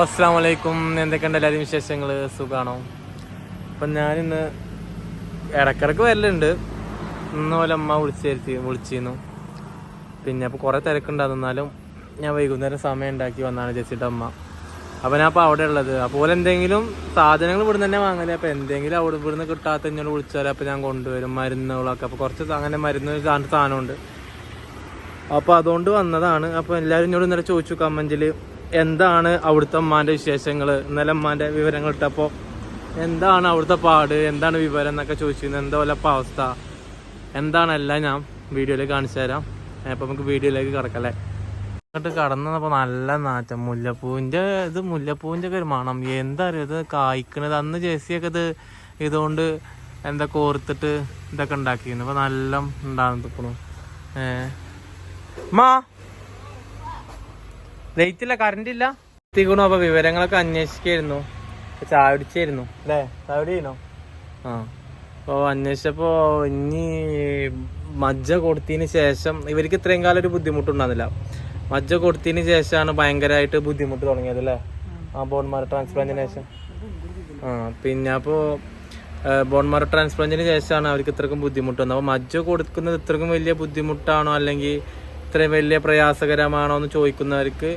അസ്സാം വലൈക്കും എന്തൊക്കെയുണ്ട് എല്ലാവരും വിശേഷങ്ങൾ സുഖമാണോ അപ്പം ഞാനിന്ന് ഇടക്കിടക്ക് വരലുണ്ട്. ഇന്ന് പോലെ അമ്മ വിളിച്ചിരുത്തി വിളിച്ചിരുന്നു. പിന്നെ അപ്പോൾ കുറേ തിരക്കുണ്ടായിരുന്നാലും ഞാൻ വൈകുന്നേരം സമയം ഉണ്ടാക്കി വന്നാണ് ചേച്ചിയുടെ അമ്മ അപ്പോൾ ഞാൻ അപ്പോൾ അവിടെ ഉള്ളത്. അപ്പോൾ എന്തെങ്കിലും സാധനങ്ങൾ ഇവിടുന്ന് തന്നെ വാങ്ങൽ. അപ്പോൾ എന്തെങ്കിലും അവിടെ ഇവിടുന്ന് കിട്ടാത്ത എന്നോട് വിളിച്ചാൽ അപ്പോൾ ഞാൻ കൊണ്ടുവരും. മരുന്നുകളൊക്കെ. അപ്പോൾ കുറച്ച് അങ്ങനെ മരുന്ന് സാധനം സാധനമുണ്ട്. അപ്പോൾ അതുകൊണ്ട് വന്നതാണ്. അപ്പോൾ എല്ലാവരും എന്നോട് ഇന്നലെ ചോദിച്ചു കമന്റിൽ എന്താണ് അവിടുത്തെ അമ്മാന്റെ വിശേഷങ്ങൾ ഇന്നലെ അമ്മാന്റെ വിവരങ്ങൾ ഇട്ടപ്പോൾ എന്താണ് അവിടുത്തെ പാട്? എന്താണ് വിവരം എന്നൊക്കെ ചോദിച്ചു. എന്താ പോലെ അവസ്ഥ? എന്താണെല്ലാം ഞാൻ വീഡിയോയിൽ കാണിച്ചു തരാം. അപ്പോൾ നമുക്ക് വീഡിയോയിലേക്ക് കിടക്കല്ലേ എന്നിട്ട് കടന്നപ്പോൾ നല്ല നാറ്റം. മുല്ലപ്പൂവിന്റെ ഇത് മുല്ലപ്പൂവിന്റെ ഒക്കെ ഒരു മണം. എന്താ ഇത് കായ്ക്കണത്? അന്ന് ജേസിയൊക്കെ ഇത് ഇതുകൊണ്ട് എന്താ കോർത്തിട്ട് ഇതൊക്കെ ഉണ്ടാക്കിയിരുന്നു. അപ്പോൾ നല്ല ഉണ്ടാകുന്നു മാ ലൈറ്റ് ഇല്ല കറണ്ട് ഇല്ല. എത്തിക്കണു അപ്പൊ വിവരങ്ങളൊക്കെ അന്വേഷിക്കായിരുന്നു. കുടിച്ചായിരുന്നു. അല്ലേ? കുടി ആ. അപ്പോൾ അന്വേഷിച്ചപ്പോ ഇനി മജ്ജ കൊടുത്തതിന് ശേഷം ഇവർക്ക് ഇത്രയും കാലം ഒരു ബുദ്ധിമുട്ടുണ്ടാകുന്നില്ല മജ്ജ കൊടുത്തതിന് ശേഷമാണ് ഭയങ്കരമായിട്ട് ബുദ്ധിമുട്ട് തുടങ്ങിയത് അല്ലേ? ആ ബോൺമാർ ട്രാൻസ്പ്ലാന്റിന് ശേഷം. ആ പിന്നെ അപ്പോൾ ബോൺമാർ ട്രാൻസ്പ്ലാന്റിന് ശേഷമാണ് അവർക്ക് ഇത്രക്കും ബുദ്ധിമുട്ട് വന്നത്. അപ്പോൾ മജ്ജ കൊടുക്കുന്നത് ഇത്രക്കും വലിയ ബുദ്ധിമുട്ടാണോ? അല്ലെങ്കിൽ ഇത്രയും വലിയ പ്രയാസകരമാണോ എന്ന് ചോദിക്കുന്നവർക്ക്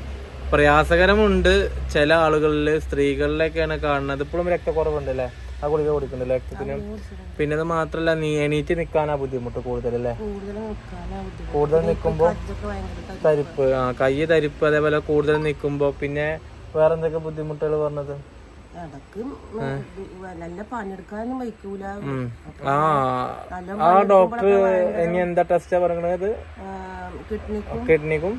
പ്രയാസകരമുണ്ട്. ചില ആളുകളിൽ സ്ത്രീകളിലൊക്കെയാണ് കാണുന്നത്. ഇപ്പോഴും രക്തക്കുറവുണ്ട് അല്ലേ ആ ഗുളിക കുടിക്കുന്നുണ്ട് രക്തത്തിന്. പിന്നെ അത് മാത്രല്ല നീ എണീറ്റ് നിൽക്കാനാ ബുദ്ധിമുട്ട് കൂടുതൽ അല്ലേ? കൂടുതൽ നിൽക്കുമ്പോൾ തരിപ്പ്. ആ കൈ തരിപ്പ് അതേപോലെ കൂടുതൽ നിൽക്കുമ്പോൾ പിന്നെ വേറെ എന്തൊക്കെ ബുദ്ധിമുട്ടുകൾ പറഞ്ഞത്? ആ. ഡോക്ടർ ഇനി എന്താ ടെസ്റ്റാ പറയണത് കിഡ്നിക്കും.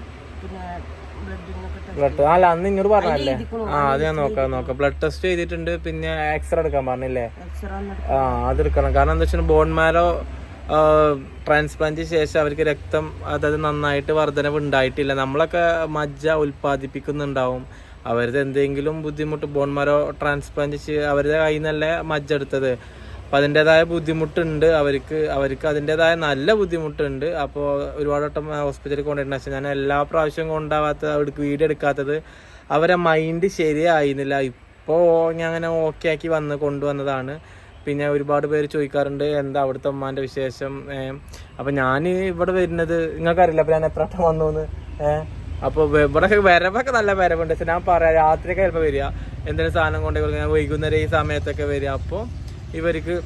ബ്ലഡ്. അല്ല അന്ന് ഇങ്ങോട്ട് പറഞ്ഞല്ലേ ആ അത് ഞാൻ നോക്കാം നോക്കാം. ബ്ലഡ് ടെസ്റ്റ് ചെയ്തിട്ടുണ്ട് പിന്നെ എക്സ്റേ എടുക്കാൻ പറഞ്ഞില്ലേ? ആ അത് എടുക്കണം. കാരണം എന്താ വെച്ചാൽ ബോൺ മാരോ ട്രാൻസ്പ്ലാന്റ് ശേഷം അവർക്ക് രക്തം അതായത് നന്നായിട്ട് വർധനവ് ഉണ്ടായിട്ടില്ല. നമ്മളൊക്കെ മജ്ജ ഉൽപ്പാദിപ്പിക്കുന്നുണ്ടാവും. അവരുടെ എന്തെങ്കിലും ബുദ്ധിമുട്ട് ബോൺ മരോ ട്രാൻസ്പ്ലാന്റ് അവരുടെ കയ്യിൽ നിന്നല്ലേ മജ്ജെടുത്തത് അപ്പം അതിന്റെതായ ബുദ്ധിമുട്ടുണ്ട് അവർക്ക് അവർക്ക് അതിന്റെതായ നല്ല ബുദ്ധിമുട്ടുണ്ട്. അപ്പോൾ ഒരുപാട് വട്ടം ഹോസ്പിറ്റലിൽ കൊണ്ടുവരുന്ന ഞാൻ എല്ലാ പ്രാവശ്യവും കൊണ്ടാവാത്തത് അവർക്ക് വീഡിയോ എടുക്കാത്തത് അവരെ മൈൻഡ് ശരിയായിരുന്നില്ല ഇപ്പോൾ ഞാൻ അങ്ങനെ ഓക്കെ ആക്കി വന്ന് കൊണ്ടുവന്നതാണ്. പിന്നെ ഒരുപാട് പേര് ചോദിക്കാറുണ്ട് എന്താ അവിടുത്തെ ഉമ്മാന്റെ വിശേഷം? അപ്പം ഞാൻ ഇവിടെ വരുന്നത് നിങ്ങൾക്കറിയില്ല അപ്പം ഞാൻ എത്ര വന്നു ഏഹ് അപ്പോൾ ഇവിടെ വരവൊക്കെ നല്ല വരവുണ്ട്. പക്ഷെ ഞാൻ പറയാം രാത്രിയൊക്കെ ചിലപ്പോൾ വരിക. എന്തെങ്കിലും സാധനം കൊണ്ടേ ഞാൻ വൈകുന്നേരം ഈ സമയത്തൊക്കെ വരിക. അപ്പോൾ ഇവർക്ക്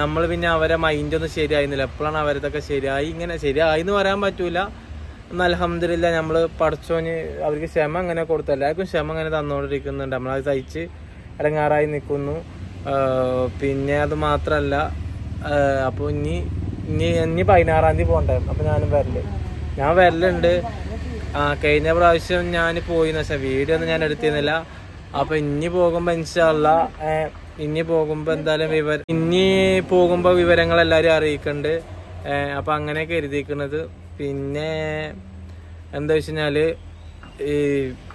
നമ്മൾ പിന്നെ അവരെ മൈൻഡൊന്നും ശരിയായിരുന്നില്ല. എപ്പോഴാണ് അവരതൊക്കെ ശരിയായി? ഇങ്ങനെ ശരിയായി എന്ന് പറയാൻ പറ്റൂല. എന്നാൽ അലഹമില്ല നമ്മൾ പഠിച്ചോന് അവർക്ക് ക്ഷമ അങ്ങനെ കൊടുത്തു എല്ലാവർക്കും ക്ഷമ അങ്ങനെ തന്നുകൊണ്ടിരിക്കുന്നുണ്ട് നമ്മളത് സഹിച്ച് ഇടങ്ങാറായി നിൽക്കുന്നു. പിന്നെ അത് മാത്രമല്ല അപ്പോൾ ഇനി ഇനി ഇനി പതിനാറാം തീയതി പോകണ്ടേ? അപ്പോൾ ഞാനും വരൽ. ഞാൻ വരലുണ്ട്. ആ കഴിഞ്ഞ പ്രാവശ്യം ഞാൻ പോയി പക്ഷെ വീഡിയോ ഒന്നും ഞാൻ എടുത്തിരുന്നില്ല. അപ്പൊ ഇനി പോകുമ്പോ ഇൻഷാല്ല ഇനി പോകുമ്പോ എന്തായാലും വിവരം ഇനി പോകുമ്പോ വിവരങ്ങൾ എല്ലാരും അറിയിക്കുന്നുണ്ട് ഏഹ് അപ്പൊ അങ്ങനെ കരുതിയിരിക്കുന്നത് പിന്നെ എന്താ വെച്ച് കഴിഞ്ഞാൽ ഈ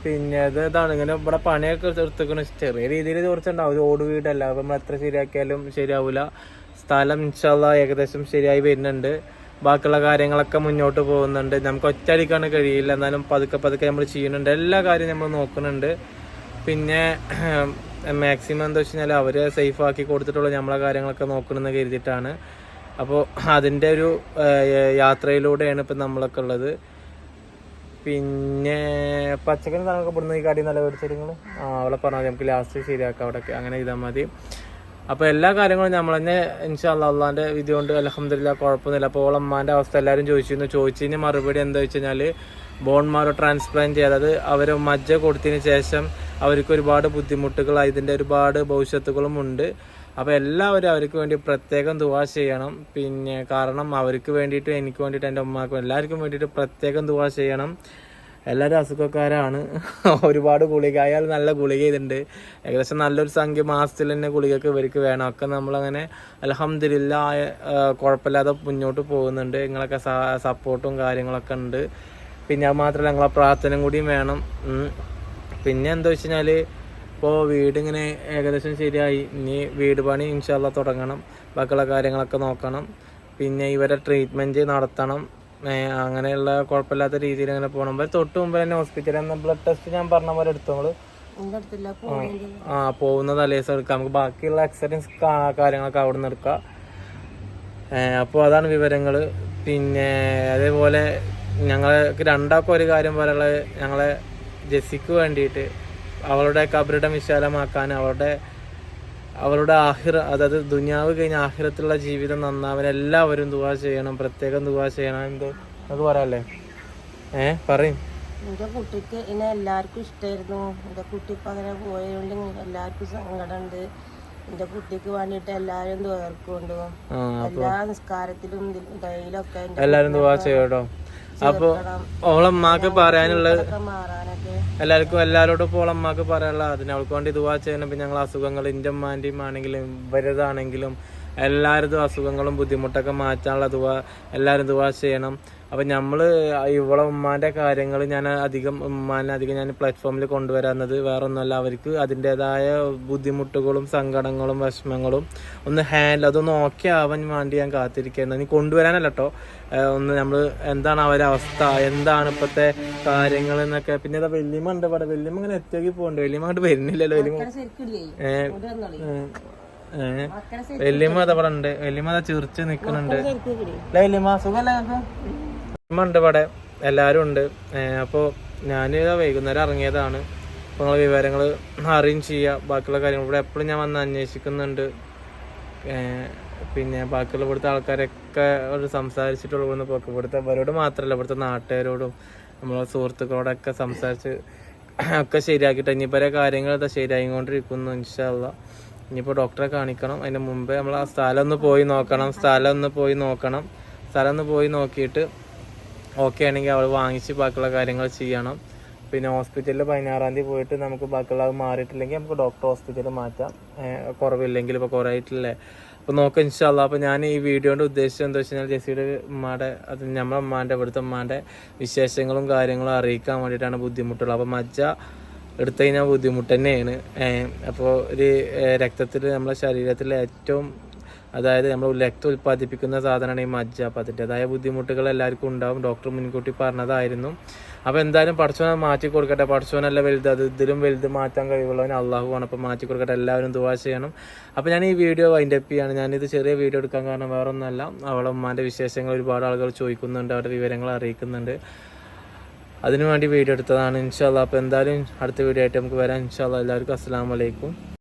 പിന്നെ അത് ഇതാണ്. ഇങ്ങനെ ഇവിടെ പണിയൊക്കെ എടുത്തേക്കണ ചെറിയ രീതിയിൽ കുറച്ചുണ്ടാവും. ഒരു ഓട് വീടല്ല. അപ്പൊ നമ്മൾ എത്ര ശരിയാക്കിയാലും ശരിയാവൂല. സ്ഥലം ഇൻഷാല്ല ഏകദേശം ശരിയായി വരുന്നുണ്ട്. ബാക്കിയുള്ള കാര്യങ്ങളൊക്കെ മുന്നോട്ട് പോകുന്നുണ്ട്. നമുക്ക് ഒറ്റയടിക്കാണ് കഴിയില്ല. എന്നാലും പതുക്കെ പതുക്കെ നമ്മൾ ചെയ്യുന്നുണ്ട്. എല്ലാ കാര്യവും നമ്മൾ നോക്കുന്നുണ്ട്. പിന്നെ മാക്സിമം എന്താ വെച്ച് കഴിഞ്ഞാൽ അവരെ സേഫ് ആക്കി കൊടുത്തിട്ടുള്ള നമ്മളെ കാര്യങ്ങളൊക്കെ നോക്കണമെന്ന് കരുതിയിട്ടാണ്. അപ്പോൾ അതിന്റെ ഒരു യാത്രയിലൂടെയാണ് ഇപ്പം നമ്മളൊക്കെ ഉള്ളത്. പിന്നെ പച്ചക്കറി സാധനമൊക്കെ ഇവിടുന്ന് ഈ കടി നല്ല മേടിച്ചിട്ട് നിങ്ങൾ ആ അവളെ പറഞ്ഞാൽ നമുക്ക് ലാസ്റ്റ് ശരിയാക്കാം അവിടെയൊക്കെ അങ്ങനെ ചെയ്താൽ മതി. അപ്പോൾ എല്ലാ കാര്യങ്ങളും നമ്മൾ തന്നെ ഇൻഷാല്ല അള്ളാന്റെ വിധി കൊണ്ട് അലഹമില്ല കുഴപ്പമൊന്നുമില്ല അപ്പോൾ അമ്മാന്റെ അവസ്ഥ എല്ലാവരും ചോദിച്ചിരുന്നു. ചോദിച്ചതിന് മറുപടി എന്താ വെച്ച് കഴിഞ്ഞാൽ ബോൺമാരോ ട്രാൻസ്പ്ലാന്റ് ചെയ്തത് അവർ മജ്ജ കൊടുത്തതിന് ശേഷം അവർക്ക് ഒരുപാട് ബുദ്ധിമുട്ടുകൾ ഇതിന്റെ ഒരുപാട് ഭവിഷ്യത്തുകളും ഉണ്ട്. അപ്പോൾ എല്ലാവരും അവർക്ക് വേണ്ടി പ്രത്യേകം ദുവാ ചെയ്യണം. പിന്നെ കാരണം അവർക്ക് വേണ്ടിയിട്ട് എനിക്ക് വേണ്ടിയിട്ട് എന്റെ ഉമ്മാക്കും എല്ലാവർക്കും വേണ്ടിയിട്ട് പ്രത്യേകം ദുവാ ചെയ്യണം. എല്ലാവരും അസുഖക്കാരാണ്. ഒരുപാട് ഗുളിക അയാൾ നല്ല ഗുളിക ഇതുണ്ട് ഏകദേശം നല്ലൊരു സംഖ്യ മാസത്തിൽ തന്നെ ഗുളികക്ക് ഇവർക്ക് വേണം. ഒക്കെ നമ്മളങ്ങനെ അലഹമില്ല കുഴപ്പമില്ലാതെ മുന്നോട്ട് പോകുന്നുണ്ട്. നിങ്ങളൊക്കെ സപ്പോർട്ടും കാര്യങ്ങളൊക്കെ ഉണ്ട്. പിന്നെ അത് മാത്രമല്ല ഞങ്ങളെ പ്രാർത്ഥനയും കൂടിയും വേണം. പിന്നെ എന്താ വെച്ച് കഴിഞ്ഞാൽ ഇപ്പോൾ വീടിങ്ങനെ ഏകദേശം ശരിയായി. ഇനി വീട് പണി ഇൻഷാല്ല തുടങ്ങണം. ബാക്കിയുള്ള കാര്യങ്ങളൊക്കെ നോക്കണം. പിന്നെ ഇവരെ ട്രീറ്റ്മെന്റ് നടത്തണം. അങ്ങനെയുള്ള കുഴപ്പമില്ലാത്ത രീതിയിൽ അങ്ങനെ പോകണം തൊട്ട് മുമ്പ് തന്നെ ഹോസ്പിറ്റലിൽ നിന്ന് ബ്ലഡ് ടെസ്റ്റ് ഞാൻ പറഞ്ഞ പോലെ എടുത്തോളൂ നമ്മൾ. ആ പോകുന്ന തലേദിവസം എടുക്കാം നമുക്ക് ബാക്കിയുള്ള എക്സ്പീരിയൻസ് കാര്യങ്ങളൊക്കെ അവിടെ നിന്ന് എടുക്കാം അപ്പോൾ അതാണ് വിവരങ്ങൾ പിന്നെ അതേപോലെ ഞങ്ങൾക്ക് രണ്ടാൾക്കും ഒരു കാര്യം പോലെയുള്ള ഞങ്ങളെ ജെസ്സിക്ക് വേണ്ടിയിട്ട് അവളുടെ കബറിടം വിശാലമാക്കാൻ അവളുടെ അവളുടെ ആഹിറ അതായത് ദുനിയാവ് കഴിഞ്ഞ ആഹിറത്തുള്ള ജീവിതം നന്നാവാൻ എല്ലാവരും ദുവാ ചെയ്യണം പ്രത്യേകം ദുവാ ചെയ്യണം. എന്ത്? നമുക്ക് പറയാല്ലേ? ഏ? പറയും. എന്റെ കുട്ടിക്ക് എല്ലാവർക്കും ഇഷ്ടമായിരുന്നു എന്റെ കുട്ടി ഇപ്പം അങ്ങനെ പോയതുകൊണ്ട് എല്ലാവർക്കും സങ്കടമുണ്ട്. എന്റെ കുട്ടിക്ക് വേണ്ടിട്ട് എല്ലാരും തോർക്കുകൊണ്ട് ആ എല്ലാ നിസ്കാരത്തിലും ഡെയിലൊക്കെ എല്ലാരും ദുവാ ചെയ്യട്ടോ. അപ്പോൾ ഓളമ്മാക്ക് പറയാനുള്ളത് എല്ലാവർക്കും എല്ലാവരോടും ഇപ്പോൾ ഓളമ്മാക്ക് പറയാനുള്ള അതിന് അവൾക്ക് വേണ്ടി ദുവാ ചെയ്യണം. പിന്നെ ഞങ്ങൾ അസുഖങ്ങൾ എന്റെ അമ്മാന്റെയും ആണെങ്കിലും ഇവരതാണെങ്കിലും എല്ലാവരും അസുഖങ്ങളും ബുദ്ധിമുട്ടൊക്കെ മാറ്റാനുള്ള ദുവാ എല്ലാവരും ദുവാ ചെയ്യണം. അപ്പം നമ്മൾ ഇവളെ ഉമ്മാന്റെ കാര്യങ്ങൾ ഞാൻ അധികം ഉമ്മാനെ അധികം ഞാൻ പ്ലാറ്റ്ഫോമിൽ കൊണ്ടുവരാമെന്നത് വേറെ ഒന്നുമല്ല അവർക്ക് അതിന്റെതായ ബുദ്ധിമുട്ടുകളും സങ്കടങ്ങളും വിഷമങ്ങളും ഒന്ന് ഹാൻഡിൽ അതൊന്ന് ഓക്കെ ആവാൻ വേണ്ടി ഞാൻ കാത്തിരിക്കുന്നത് നീ കൊണ്ടുവരാനല്ല കേട്ടോ ഒന്ന് നമ്മൾ എന്താണ് അവരെ അവസ്ഥ എന്താണ് ഇപ്പോഴത്തെ കാര്യങ്ങൾ എന്നൊക്കെ. പിന്നെ ഇതാ വല്യമ്മ ഉണ്ട് ഇവിടെ. വല്യമ്മ ഇങ്ങനെ എത്തിയാക്കി പോകുന്നുണ്ട് വല്യമ്മ അങ്ങോട്ട് വരുന്നില്ലല്ലോ. വല്യമ്മ വല്യമ്മ അതാ ഇവിടെ ഉണ്ട് വല്യമ്മ അതാ ചിറിച്ച് വല്യമ്മ നിങ്ങൾക്ക് വല്യമ്മ ഉണ്ട് ഇവിടെ. എല്ലാവരും ഉണ്ട്. അപ്പോൾ ഞാൻ വൈകുന്നേരം ഇറങ്ങിയതാണ്. അപ്പോൾ നിങ്ങൾ വിവരങ്ങൾ അറിയും ചെയ്യാ. ബാക്കിയുള്ള കാര്യങ്ങൾ ഇവിടെ എപ്പോഴും ഞാൻ വന്ന് അന്വേഷിക്കുന്നുണ്ട്. പിന്നെ ബാക്കിയുള്ള ഇവിടുത്തെ ആൾക്കാരൊക്കെ ഒരു സംസാരിച്ചിട്ടുള്ള. ഇവിടുന്ന് പോക്ക്. ഇവിടുത്തെ ഇവരോട് മാത്രമല്ല ഇവിടുത്തെ നാട്ടുകാരോടും നമ്മളെ സുഹൃത്തുക്കളോടൊക്കെ സംസാരിച്ച് ഒക്കെ ശരിയാക്കിയിട്ട് ഇനി ഇനിയിപ്പോൾ കാര്യങ്ങൾ ശരിയായിക്കൊണ്ടിരിക്കുന്നു ഇൻഷാല്ല ഇനിയിപ്പോൾ ഡോക്ടറെ കാണിക്കണം. അതിന് മുമ്പേ നമ്മൾ ആ സ്ഥലം ഒന്ന് പോയി നോക്കണം. സ്ഥലം ഒന്ന് പോയി നോക്കണം. സ്ഥലം ഒന്ന് പോയി നോക്കിയിട്ട് ഓക്കെ ആണെങ്കിൽ അവൾ വാങ്ങിച്ച് ബാക്കിയുള്ള കാര്യങ്ങൾ ചെയ്യണം. പിന്നെ ഹോസ്പിറ്റലിൽ പതിനാറാം തീയതി പോയിട്ട് നമുക്ക് ബാക്കിയുള്ള മാറിയിട്ടില്ലെങ്കിൽ നമുക്ക് ഡോക്ടർ ഹോസ്പിറ്റലിൽ മാറ്റാം. കുറവില്ലെങ്കിൽ ഇപ്പോൾ കുറവായിട്ടില്ലേ അപ്പോൾ നോക്കാം ഇൻഷാല്ല അപ്പോൾ ഞാൻ ഈ വീഡിയോന്റെ ഉദ്ദേശം എന്താ വെച്ച് കഴിഞ്ഞാൽ ജെസ്സിയുടെ ഉമ്മാടെ അത് നമ്മളെ ഉമ്മാന്റെ ഇവിടുത്തെ ഉമ്മാന്റെ വിശേഷങ്ങളും കാര്യങ്ങളും അറിയിക്കാൻ വേണ്ടിയിട്ടാണ് ബുദ്ധിമുട്ടുള്ളത്. അപ്പോൾ മജ്ജ എടുത്തു കഴിഞ്ഞാൽ ബുദ്ധിമുട്ട് തന്നെയാണ്. അപ്പോൾ ഒരു രക്തത്തിൽ നമ്മളെ ശരീരത്തിൽ ഏറ്റവും അതായത് നമ്മൾ രക്തം ഉൽപ്പാദിപ്പിക്കുന്ന സാധനമാണ് ഈ മജ്ജ. അപ്പോൾ അതിന്റെതായ ബുദ്ധിമുട്ടുകൾ എല്ലാവർക്കും ഉണ്ടാവും. ഡോക്ടർ മുൻകൂട്ടി പറഞ്ഞതായിരുന്നു. അപ്പോൾ എന്തായാലും പഠിച്ചവനെ മാറ്റി കൊടുക്കട്ടെ. പഠിച്ചവനല്ല വലുത്. അത് ഇതിലും വലുത് മാറ്റാൻ കഴിവുള്ളവൻ അള്ളാഹുവാണ് അപ്പോൾ മാറ്റി കൊടുക്കട്ടെ. എല്ലാവരും ദുവാ ചെയ്യണം. അപ്പോൾ ഞാൻ ഈ വീഡിയോ വൈൻഡ് അപ്പ് ചെയ്യാണ്. ഞാനിത് ചെറിയ വീഡിയോ എടുക്കാൻ കാരണം വേറൊന്നുമല്ല. അവളെ ഉമ്മാന്റെ വിശേഷങ്ങൾ ഒരുപാട് ആളുകൾ ചോദിക്കുന്നുണ്ട്. അവരുടെ വിവരങ്ങൾ അറിയിക്കുന്നുണ്ട്. അതിനു വേണ്ടി വീഡിയോ എടുത്തതാണ് ഇൻഷാല്ല അപ്പോൾ എന്തായാലും അടുത്ത വീഡിയോ ആയിട്ട് നമുക്ക് വരാം. ഇൻഷാല്ല എല്ലാവർക്കും അസ്സാം വലൈക്കും